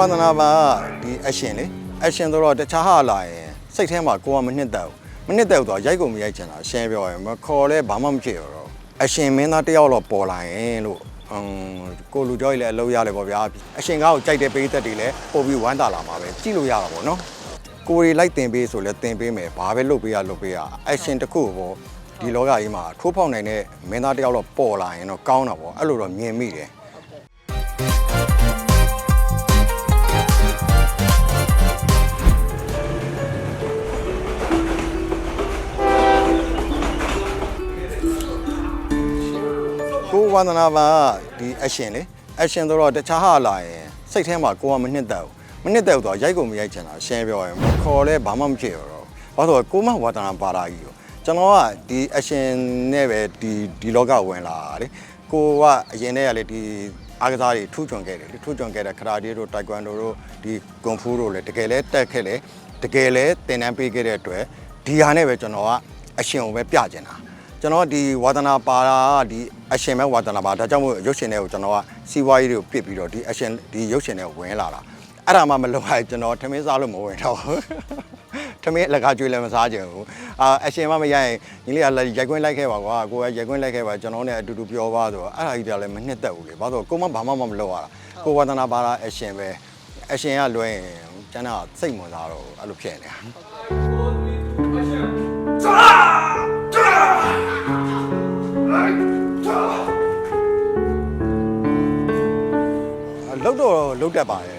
ဝန္ဒနာပါဒီ action လေ action ဆိုတော့တခြားဟာလာရင်စိတ်ထဲမှာကိုကမနှစ်သက်ဘူးမနှစ်သက်ဘူးတော့ရိုက်ကုန်မရိုက်ချင်တာရှင်းပြောရင်မခေါ်လဲဘာမှမဖြစ်တော့ action မင်းသားတစ်ယောက်တော့ပေါ်လာရင်လို့အမ်ကိုလူကြောကြီးလည်းအလုပ်ရတယ်ပေါ့ဗျာအရှင်ကားကိုကြိုက်တဲ့ပေးသက်တွေလည်းပို့ပြီးဝမ်းသာလာမှာပဲကြည့်လို့ရတာပေါ့နော်ကိုရီလိုက်တင်ပေးဆိုလဲတင်ပေးမယ်ဘာပဲလုပ်ပေးရလုပ်ပေးရ action တစ်ခုပေါ့ဒီလောကကြီးမှာထိုးဖောက်နိုင်တဲ့မင်းသားတစ်ယောက်တော့ပေါ်လာရင်တော့ကောင်းတာပေါ့အဲ့လိုတော့မြင်မိတယ် ဝန္ဒနာပါဒီ action လေ action ဆိုတော့တခြားဟာလာရင်စိတ်ထဲမှာကိုကမနှစ်သက်ဘူးမနှစ်သက်ဘူးတော့ရိုက်ကုန်မရိုက်ချင်တာရှင်းပြောရင်မခေါ်လဲဘာမှမဖြစ်တော့ဘာလို့လဲကိုမဝန္ဒနာပါလာကြီးကိုကျွန်တော်ကဒီ action နဲ့ပဲဒီဒီလောကဝင်လာတာလေကိုကအရင်တည်းကလေဒီအားကစားတွေထူးချွန်ခဲ့တယ်လေထူးချွန်ခဲ့တဲ့ခရာတီတို့တိုင်ကွမ်ဒိုတို့ဒီကွန်ဖူးတို့လည်းတကယ်လဲတက်ခဲ့လေတကယ်လဲသင်တန်းပေးခဲ့တဲ့အတွက်ဒီဟာနဲ့ပဲကျွန်တော်ကအရှင်ကိုပဲပြကျင်တာကျွန်တော်ဒီဝါသနာပါတာဒီ အရှင်မဲ့ဝါသနာပါဒါကြောင့်မို့ရုပ်ရှင်တွေကိုကျွန်တော်ကစီးပွားရေးတွေကိုပြစ်ပြီးတော့ဒီအရှင်ဒီရုပ်ရှင်တွေကိုဝင်လာတာအဲ့ဒါမှမလုပ်ရကျွန်တော်ထမင်းစားလို့မဝင်တော့ဘူးထမင်းအလကားကျွေးလည်းမစားကြဘူးအာအရှင်မမရရင်ညီလေးကရိုက်ခွင်းလိုက်ခဲ့ပါကွာကိုကရိုက်ခွင်းလိုက်ခဲ့ပါကျွန်တော်နဲ့အတူတူပြောပါဆိုတော့အဲ့ဒါကြီးတွေကလည်းမနှစ်သက်ဘူးလေဘာလို့ကိုမဘာမှမလုပ်ရတာကိုဝါသနာပါတာအရှင်ပဲအရှင်ကလွှဲရင်ကျန်တာစိတ်ဝင်စားတော့အဲ့လိုဖြစ်နေတာ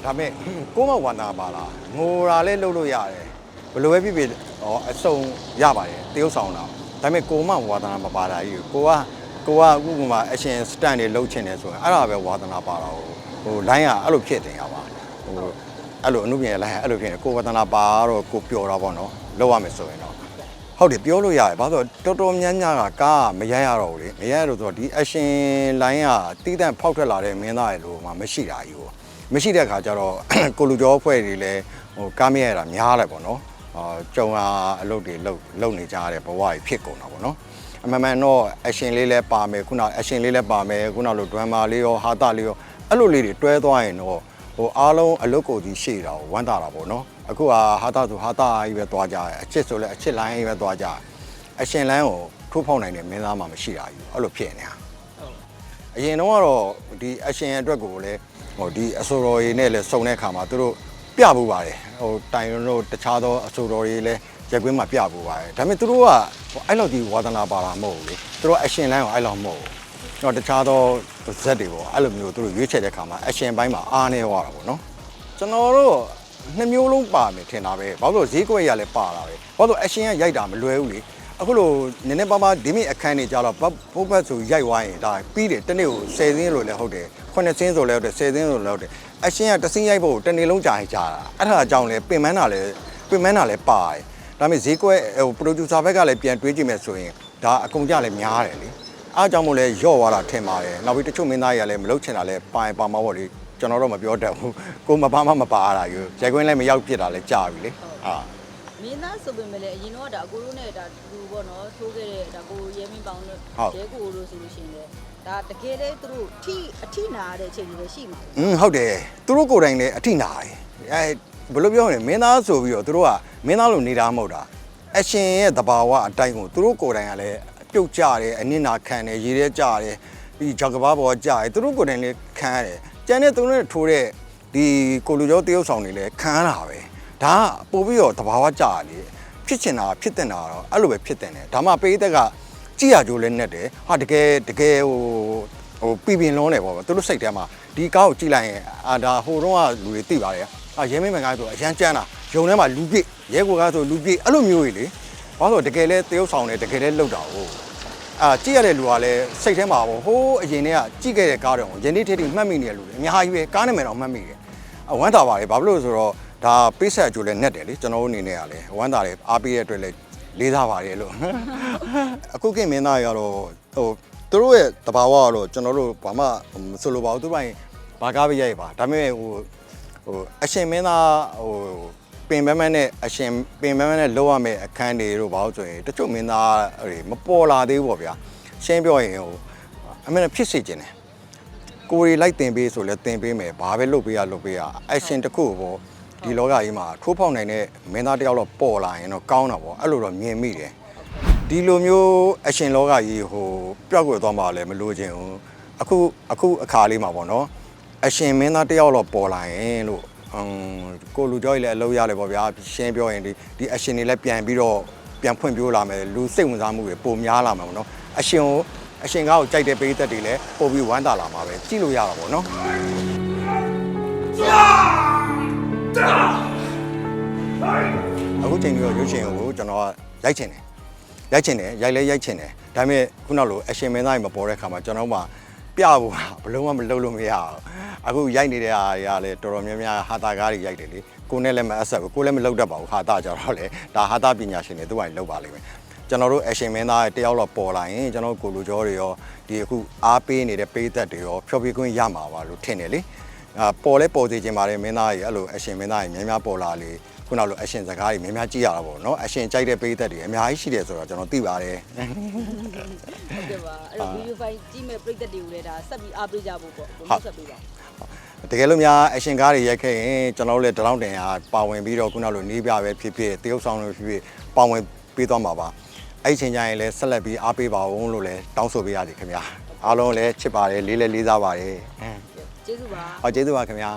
ဒါပေမဲ့ကိုမဝန္တာပါလားငိုတာလည်းလုတ်လို့ရတယ်ဘယ်လိုပဲဖြစ်ဖြစ်ဟောအစုံရပါတယ်တရုပ်ဆောင်တာဒါပေမဲ့ကိုမဝါသနာမပါတာကြီးကိုကကိုကအခုကမှအရှင်စတန်တွေလုတ်ချင်တယ်ဆိုရင်အဲ့ဒါပဲဝါသနာပါတာဟိုဟိုလိုင်းကအဲ့လိုဖြစ်တင်ရပါဟိုအဲ့လိုအမှုပြင်လိုင်းကအဲ့လိုဖြစ်နေကိုဝါသနာပါတော့ကိုပျော်တာပေါ့နော်လောက်ရမယ်ဆိုရင်တော့ဟုတ်တယ်ပြောလို့ရတယ်ဘာလို့လဲဆိုတော့တော်တော်များများကကားကမရရတော့ဘူးလေမရရတော့ဆိုတော့ဒီ action line ကတီးတန့်ဖောက်ထွက်လာတဲ့မင်းသားရဲ့လို့မှမရှိတာကြီးကို မရှိတဲ့အခါကျတော့ကိုလူကျော်ဖွဲ့တွေလည်းဟိုကားမရရတာများတယ်ပေါ့နော်အာကြုံတာအလုပ်တွေလုပ်လုပ်နေကြရတဲ့ဘဝကြီးဖြစ်ကုန်တာပေါ့နော်အမှန်မှန်တော့ action လေးလည်းပါမယ်ခုန action လေးလည်းပါမယ်ခုနလို drama လေးရောဟာတာလေးရောအဲ့လိုလေးတွေတွဲသွားရင်တော့ဟိုအားလုံးအလုပ်ကိုကြီးရှေ့တာကိုဝမ်းသာတာပေါ့နော်အခုကဟာတာဆိုဟာတာကြီးပဲသွားကြတယ်အချစ်ဆိုလည်းအချစ်လိုင်းကြီးပဲသွားကြတယ်အရှင်လန်းကိုထိုးဖောက်နိုင်တဲ့မင်းသားမှမရှိတာကြီးအဲ့လိုဖြစ်နေတာအရင်တော့ကတော့ဒီအရှင်အတွက်ကိုလည်း ဟိုဒီအဆိုတော်ကြီးနဲ့လည်းစုံတဲ့အခါမှာသူတို့ပြဖို့ပါတယ်ဟိုတိုင်တို့တခြားသောအဆိုတော်ကြီးလည်းရက်ကွင်းမှာပြဖို့ပါတယ်ဒါပေမဲ့သူတို့ကဟိုအဲ့လောက်ဒီဝါသနာပါတာမဟုတ်ဘူးလေသူတို့အရှင်လန်းကိုအဲ့လောက်မဟုတ်ဘူးတော့တခြားသောဇက်တွေပေါ့အဲ့လိုမျိုးသူတို့ရွေးချယ်တဲ့အခါမှာအရှင်ပိုင်းမှာအားနေသွားတာပေါ့နော်ကျွန်တော်တို့နှစ်မျိုးလုံးပါမယ်ထင်တာပဲဘာလို့လဲဈေးကွက်ရလည်းပါတာပဲဘာလို့လဲအရှင်ကရိုက်တာမလွယ်ဘူးလေ အခုလိုနည်းနည်းပါးပါးဒီမိအခန်းနေကြတော့ဘဘုတ်ဘတ်ဆိုရိုက်သွားရင်ဒါပြီးတယ်တစ်နေ့ကို10သင်းလို့လည်းဟုတ်တယ်9သင်းဆိုလည်းဟုတ်တယ်10သင်းဆိုလည်းဟုတ်တယ်အရှင်ကတစ်စင်းရိုက်ဖို့တစ်နေ့လုံးကြာရင်ကြာတာအဲ့ဒါအကြောင်းလဲပင်မန်းတာလဲပင်မန်းတာလဲပါတယ်ဒါပေမဲ့ဈေးကွက်ဟိုပရိုဂျူဆာဘက်ကလည်းပြန်တွေးကြည့်မယ်ဆိုရင်ဒါအကုန်ကြလည်းများတယ်လေအားကြောင့်မို့လဲရော့သွားတာထင်ပါတယ်နောက်ပြီးတချို့မင်းသားတွေကလည်းမလုပ်ချင်တာလဲပိုင်ပါမှာပေါ့လေကျွန်တော်တော့မပြောတတ်ဘူးကိုမပါမမပါရတာယူရိုက်ကွင်းလည်းမရောက်ဖြစ်တာလဲကြာပြီလေအာ မင်းသားဆိုပေမဲ့လည်းအရင်တော့ဒါအကိုတို့နဲ့ဒါလူပေါ့နော်ထိုးခဲ့တဲ့ဒါကိုရဲမင်းပေါင်းတို့ရဲကိုတို့ဆိုလို့ရှိရင်လည်းဒါတကယ်လေသူတို့ထိအထိနာရတဲ့အချိန်တွေလည်းရှိမှာอืมဟုတ်တယ်သူတို့ကိုယ်တိုင်လည်းအထိနာတယ်အဲဘယ်လိုပြောရလဲမင်းသားဆိုပြီးတော့သူတို့ကမင်းသားလိုနေတာမဟုတ်တာအရှင်ရဲ့သဘာဝအတိုင်းကိုသူတို့ကိုယ်တိုင်ကလည်းပြုတ်ကြတယ်အနစ်နာခံတယ်ရေထဲကြတယ်ပြီးကြောက်ကဘာပေါ်ကြတယ်သူတို့ကိုယ်တိုင်လည်းခံရတယ်ကျန်တဲ့သူတို့နဲ့ထိုးတဲ့ဒီကိုလူကျော်တရုပ်ဆောင်တွေလည်းခံရတာပဲ ဒါကပို့ပြီးတော့သဘာဝကြတယ်လေဖြစ်ချင်တာဖြစ်တင်တာတော့အဲ့လိုပဲဖြစ်တင်တယ်ဒါမှပေးသက်ကကြည်ရကြိုးလည်းနဲ့တယ်ဟာတကယ်တကယ်ဟိုဟိုပြည်ပင်လုံးတယ်ပေါ့ဗျသူတို့စိတ်ထဲမှာဒီကားကိုကြည့်လိုက်ရင်အာဒါဟိုတော့ကလူတွေသိပါတယ်အာရဲမင်းမန်ကားဆိုအရန်ကြမ်းတာယုံထဲမှာလူပြည့်ရဲကိုကားဆိုလူပြည့်အဲ့လိုမျိုးကြီးလေဘာလို့တကယ်လဲတရုပ်ဆောင်တယ်တကယ်လဲလှုပ်တာဟုတ်အာကြည့်ရတဲ့လူကလည်းစိတ်ထဲမှာပေါ့ဟိုးအရင်တည်းကကြည့်ခဲ့တဲ့ကားတော့ယနေ့ထက်ထိမှတ်မိနေတဲ့လူတွေအများကြီးပဲကားနာမည်တော့မှတ်မိတယ်အဝမ်းသာပါတယ်ဘာဖြစ်လို့လဲဆိုတော့ ဒါပိတ်ဆက်အကျိုးလည်းနဲ့တယ်လေကျွန်တော်တို့အနေနဲ့ကလည်းဝမ်းသာတယ်အားပေးတဲ့အတွက်လည်းလေးစားပါတယ်လို့အခုကမင်းသားရတော့ဟိုသူတို့ရဲ့တဘာဝကတော့ကျွန်တော်တို့ဘာမှမဆိုလိုပါဘူးသူတို့ပိုင်းဘာကားပဲရိုက်ပါဒါပေမဲ့ဟိုဟိုအရှင်မင်းသားဟိုပင်မမနဲ့အရှင်ပင်မမနဲ့လောက်ရမယ့်အခန်းတွေတို့ဘာလို့ဆိုရင်တချို့မင်းသားတွေမပေါ်လာသေးဘူးပေါ့ဗျာရှင်းပြောရင်ဟိုအမှန်တဖြစ်စေခြင်းတယ်ကိုရီလိုက်တင်ပေးဆိုလဲတင်ပေးမယ်ဘာပဲလုပ်ပေးရလုပ်ပေးရအရှင်တစ်ခုပေါ့ ဒီလောကကြီးမှာထိုးဖောက်နိုင်တဲ့မင်းသားတစ်ယောက်တော့ပေါ်လာရင်တော့ကောင်းတာပေါ့အဲ့လိုတော့မြင်မိတယ်ဒီလိုမျိုးအရှင်လောကကြီးဟိုပျောက်ကွယ်သွားမှလည်းမလို့ခြင်းဘူးအခုအခုအခါလေးမှာပေါ့နော်အရှင်မင်းသားတစ်ယောက်တော့ပေါ်လာရင်လို့အမ်ကိုလူကြောကြီးလည်းအလုပ်ရတယ်ပေါ့ဗျာရှင်းပြောရင်ဒီဒီအရှင်တွေလည်းပြန်ပြီးတော့ပြန်ဖွင့်ပြိုးလာမယ်လူစိတ်ဝင်စားမှုတွေပုံများလာမှာပေါ့နော်အရှင်ကိုအရှင်ကားကိုကြိုက်တဲ့ပိသက်တွေလည်းပို့ပြီးဝမ်းသာလာမှာပဲကြည့်လို့ရတာပေါ့နော် ပြီးတော့ရုပ်ရှင်ကိုကျွန်တော်ကရိုက်ချင်တယ်ရိုက်ချင်တယ်ရိုက်လဲရိုက်ချင်တယ်ဒါပေမဲ့ခုနလိုအရှင်မင်းသားကြီးမပေါ်တဲ့ခါမှာကျွန်တော်မှပြဖို့ဘယ်လုံးမှမလုပ်လို့မရအောင်အခုရိုက်နေတဲ့အားရလဲတော်တော်များများဟာတာကားတွေရိုက်တယ်လေကိုနဲ့လည်းမအဆက်ဘူးကိုလည်းမလုပ်တတ်ပါဘူးဟာတာကြတော့လေဒါဟာတာပညာရှင်တွေသူကလုပ်ပါလိမ့်မယ်ကျွန်တော်တို့အရှင်မင်းသားရဲ့တယောက်တော့ပေါ်လာရင်ကျွန်တော်ကိုလူကျော်တွေရောဒီအခုအားပေးနေတဲ့ပေးသက်တွေရောဖျော်ဖြေခွင့်ရမှာပါလို့ထင်တယ်လေအာပေါ်လဲပေါ်စေချင်ပါတယ်မင်းသားကြီးအဲ့လိုအရှင်မင်းသားကြီးများများပေါ်လာလေ ခုနလိုအရှင်စကားတွေများများကြည့်ရတာပေါ့နော်အရှင်ကြိုက်တဲ့ပေးသက်တွေအများကြီးရှိတယ်ဆိုတော့ကျွန်တော်သိပါတယ်ဟုတ်ကဲ့ပါအဲ့တော့ဗီဒီယိုဖိုင်ကြည့်မဲ့ပရိသတ်တွေကိုလည်းဒါဆက်ပြီးအားပေးကြဖို့ပေါ့ဘုံဆက်ပေးပါတကယ်လို့များအရှင်ကားတွေရိုက်ခဲ့ရင်ကျွန်တော်တို့လည်းတလောင်းတင်ဟာပါဝင်ပြီးတော့ခုနလိုနီးပြပဲဖြစ်ဖြစ်တရုပ်ဆောင်တွေဖြစ်ဖြစ်ပါဝင်ပေးသွားမှာပါအဲ့ဒီချိန်ကျရင်လည်းဆက်လက်ပြီးအားပေးပါဦးလို့လည်းတောင်းဆိုပေးရစီခင်ဗျာအားလုံးလည်းချစ်ပါတယ်လေးလည်းလေးစားပါတယ်ကျေးဇူးပါဟောကျေးဇူးပါခင်ဗျာ